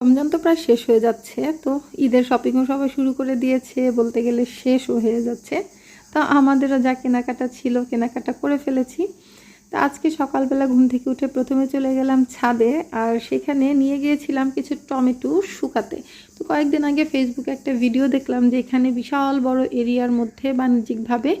রমজান তো প্রায় শেষ হয়ে যাচ্ছে, তো ঈদের শপিংও সবাই শুরু করে দিয়েছে, বলতে গেলে শেষও হয়ে যাচ্ছে। তা আমাদেরও যা কেনাকাটা ছিল, কেনাকাটা করে ফেলেছি। তা আজকে সকালবেলা ঘুম থেকে উঠে প্রথমে চলে গেলাম ছাদে, আর সেখানে নিয়ে গিয়েছিলাম কিছু টমেটো শুকাতে। তো কয়েকদিন আগে ফেসবুকে একটা ভিডিও দেখলাম যে এখানে বিশাল বড় এরিয়ার মধ্যে বাণিজ্যিকভাবে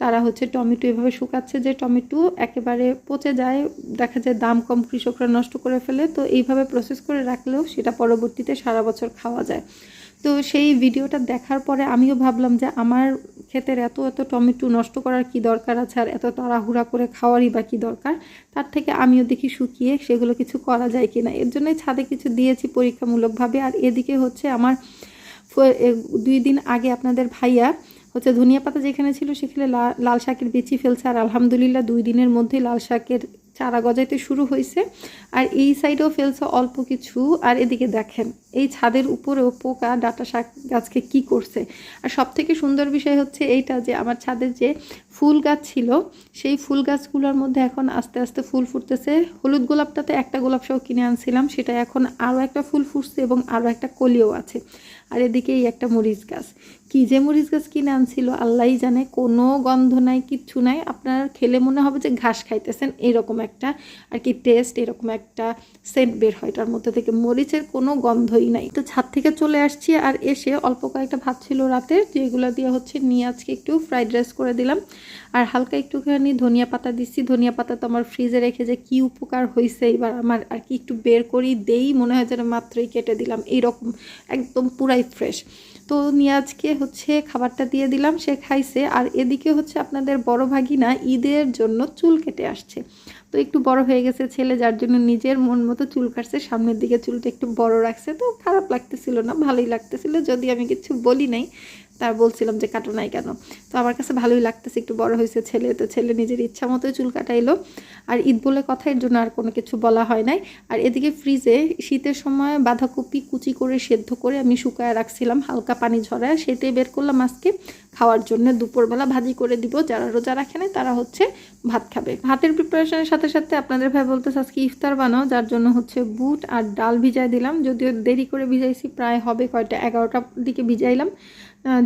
তারা হচ্ছে টমেটো এভাবে শুকাচ্ছে যে টমেটো একেবারে পচে যায়, দেখা যায় দাম কম, কৃষকরা নষ্ট করে ফেলে। তো এইভাবে প্রসেস করে রাখলেও সেটা পরবর্তীতে সারা বছর খাওয়া যায়। তো সেই ভিডিওটা দেখার পরে আমিও ভাবলাম যে আমার ক্ষেতের এত এত টমেটো নষ্ট করার কি দরকার আছে আর এত তাড়াহুড়া করে খাওয়ারই বা কী দরকার? তার থেকে আমিও দেখি শুকিয়ে সেগুলো কিছু করা যায় কি না এর জন্যই ছাদে কিছু দিয়েছি পরীক্ষামূলকভাবে। আর এদিকে হচ্ছে আমার দুই দিন আগে আপনাদের ভাইয়া হচ্ছে ধনিয়া পাতা যেখানে ছিল সেখানে লাল শাকের বিচি ফেলছে আর আলহামদুলিল্লাহ দুই দিনের মধ্যেই লাল শাকের চারা গজাইতে শুরু হয়েছে। আর এই সাইডেও ফেলছে অল্প কিছু। আর এদিকে দেখেন, এই ছাদের উপরেও পোকা, ডাটা শাক গাছকে কি করছে? আর সব থেকে সুন্দর বিষয় হচ্ছে এইটা যে আমার ছাদের যে ফুল গাছ ছিল, সেই ফুল গাছগুলোর মধ্যে এখন আস্তে আস্তে ফুল ফুটতেছে। হলুদ গোলাপটাতে একটা গোলাপ সহ কিনে আনছিলাম, সেটা এখন আরও একটা ফুল ফুটছে এবং আরও একটা কলিও আছে। আর এদিকে এই একটা মরিচ গাছ। কী যে মরিচ গাছ কিনে আনছিল আল্লাহই জানে, কোনো গন্ধ নাই, কিচ্ছু নাই। আপনার খেলে মনে হবে যে ঘাস খাইতেছেন, এরকম একটা আর কি টেস্ট এরকম একটা সেন্ট বের হয় তার মধ্যে থেকে। মরিচের কোনো গন্ধই নাই। তো ছাদ থেকে চলে আসছি আর এসে অল্প কয়েকটা ভাত ছিল রাতে যেগুলো দিয়ে হচ্ছে নিয়ে আজকে একটু ফ্রাইড রাইস করে দিলাম। আর হালকা একটুখানি ধনিয়া পাতা দিচ্ছি। ধনিয়া পাতা তো আমার ফ্রিজে রেখে যে কী উপকার হয়েছে এবার আমার আর কি একটু বের করি, দেই, মনে হয় যেন মাত্রই কেটে দিলাম। এইরকম, একদম পুরাই ফ্রেশ তো নিয়াজকে হচ্ছে খাবারটা দিয়ে দিলাম, সে খাইছে। আর এদিকে হচ্ছে আপনাদের বড় ভাগিনা ঈদের জন্য চুল কেটে আসছে। তো একটু বড় হয়ে গেছে ছেলে, যার জন্য নিজের মন মতো চুল কাটছে, সামনের দিকে চুলটা একটু বড় রাখছে। তো খারাপ লাগতেছিল না, ভালোই লাগতেছিল, যদি আমি কিছু বলি নাই। তার বলছিলাম যে, কাটো নাই কেন? তো আমার কাছে ভালোই লাগতেছে, একটু বড় হয়েছে ছেলে, তো ছেলে নিজের ইচ্ছা মতোই চুল কাটাইলো। আর ঈদ বলে কথা, এর জন্য আর কোনো কিছু বলা হয় নাই। আর এদিকে ফ্রিজে শীতের সময় বাঁধাকপি কুচি করে সেদ্ধ করে আমি শুকায় রাখছিলাম, হালকা পানি ঝরায় সেটাই বের করলাম আজকে। খাওয়ার জন্য দুপুরবেলা ভাজি করে দিব। যারা রোজা রাখে না তারা হচ্ছে ভাত খাবে। ভাতের প্রিপারেশনের সাথে সাথে আপনাদের ভাই বলতে আজকে ইফতার বানাও, যার জন্য হচ্ছে বুট আর ডাল ভিজাই দিলাম। যদিও দেরি করে ভিজাইছি, প্রায় হবে কয়টা, এগারোটার দিকে ভিজাইলাম।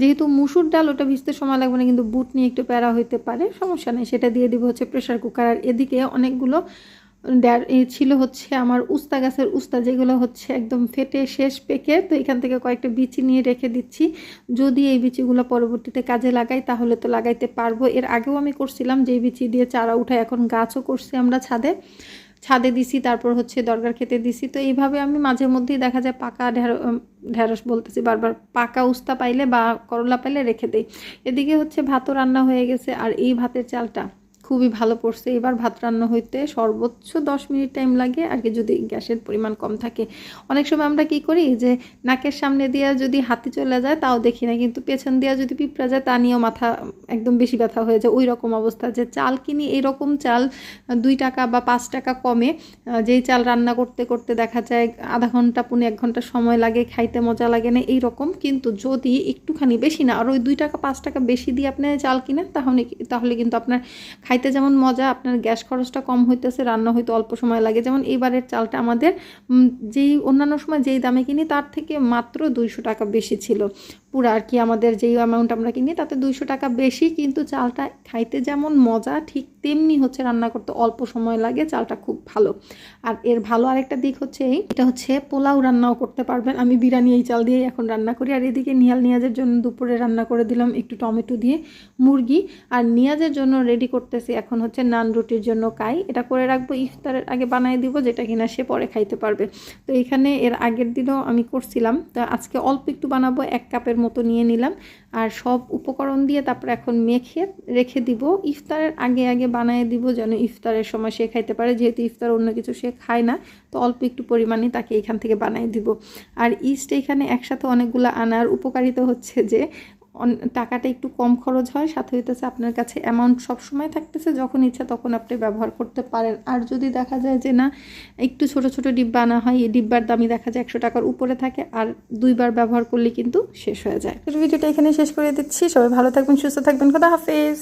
যেহেতু মুসুর ডাল, ওটা ভিজতে সময় লাগবে না, কিন্তু বুট নিয়ে একটু প্যারা হইতে পারে, সমস্যা নেই। সেটা দিয়ে দিব হচ্ছে প্রেশার কুকার আর এদিকে অনেকগুলো ছিল হচ্ছে আমার উস্তা গাছের উস্তা, যেগুলো হচ্ছে একদম ফেটে শেষ পেকে। তো এখান থেকে কয়েকটা বিচি নিয়ে রেখে দিচ্ছি। যদি এই বিচিগুলো পরবর্তীতে কাজে লাগাই, তাহলে তো লাগাইতে পারব। এর আগেও আমি করছিলাম যে বিচি দিয়ে চারা উঠাই এখন গাছও করছি আমরা ছাদে। ছাদে দিছি, তারপর হচ্ছে দরকার খেতে দিছি। তো এইভাবে আমি মাঝে মধ্যেই দেখা যায় পাকা ঢেঁড় ঢেঁড়স বলতেছি, বারবার পাকা উস্তা পাইলে বা করলা পাইলে রেখে দেই। এদিকে হচ্ছে ভাতও রান্না হয়ে গেছে, আর এই ভাতের চালটা খুবই ভালো পড়ছে। এবার ভাত রান্না হইতে সর্বোচ্চ দশ মিনিট টাইম লাগে। আর কি যদি গ্যাসের পরিমাণ কম থাকে। অনেক সময় আমরা কি করি যে, নাকের সামনে দিয়ে যদি হাতি চলে যায়, তাও দেখি না। কিন্তু পেছন দিয়ে যদি পিঁপড়া যায়, তা নিয়েও মাথা একদম বেশি ব্যথা হয়ে যায়। ওই রকম অবস্থা। যে চাল কিনি এইরকম চাল দুই টাকা বা পাঁচ টাকা কমে যেই চাল রান্না করতে করতে দেখা যায়, আধা ঘণ্টা, পুনে এক ঘণ্টা সময় লাগে, খাইতে মজা লাগে না, এই রকম। কিন্তু যদি একটুখানি বেশি না, আর ওই দুই টাকা, পাঁচ টাকা বেশি দিয়ে আপনি চাল কিনেন, তাহলে তাহলে কিন্তু আপনার খাইতে যেমন মজা, আপনার গ্যাস খরচটা কম হইতেছে, রান্না হইতে অল্প সময় লাগে। যেমন এইবারের চালটা আমাদের যেই অন্যান্য সময় যেই দামে কিনি, তার থেকে মাত্র দুইশো টাকা বেশি ছিল। পুরো আর কি আমাদের যেই অ্যামাউন্ট আমরা কিনি, তাতে দুইশো টাকা বেশি, কিন্তু চালটা খাইতে যেমন মজা, ঠিক তেমনি হচ্ছে রান্না করতে অল্প সময় লাগে, চালটা খুব ভালো। আর এর ভালো আরেকটা দিক হচ্ছে এই, এটা হচ্ছে পোলাও রান্নাও করতে পারবেন। আমি বিরিয়ানি এই চাল দিয়েই এখন রান্না করি। আর এদিকে নিয়াল নিয়াজের জন্য দুপুরে রান্না করে দিলাম একটু টমেটো দিয়ে মুরগি। আর নিয়াজের জন্য রেডি করতেছি এখন হচ্ছে নান রুটির জন্য কাই। এটা করে রাখব, ইফতারের আগে বানিয়ে দিব, যেটা কিনা সে পরে খাইতে পারবে। তো এখানে এর আগের দিনও আমি করছিলাম। তো আজকে অল্প একটু বানাবো, এক কাপের মতো নিয়ে নিলাম। আর সব উপকরণ দিয়ে তারপর এখন মেখে রেখে দিব। ইফতারের আগে আগে বানিয়ে দিব যেন ইফতারের সময় সে খাইতে পারে। যেহেতু ইফতার অন্য কিছু সে খায় না, তো অল্প একটু পরিমাণে তাকে এখান থেকে বানিয়ে দিব। আর ইস্ট এখানে একসাথে অনেকগুলো আনার উপকারিতা হচ্ছে যে টাকাটা একটু কম খরচ হয়, সাথে হইতেছে আপনার কাছে অ্যামাউন্ট সবসময় থাকতেছে, যখন ইচ্ছা তখন আপনি ব্যবহার করতে পারেন। আর যদি দেখা যায় যে না, একটু ছোট ছোট ডিব্বা আনা হয়, এই ডিব্বার দামই দেখা যায় একশো টাকার উপরে থাকে, আর দুইবার ব্যবহার করলে কিন্তু শেষ হয়ে যায়। ভিডিওটা এখানে শেষ করে দিচ্ছি। সবাই ভালো থাকবেন, সুস্থ থাকবেন। কথা হাফেজ।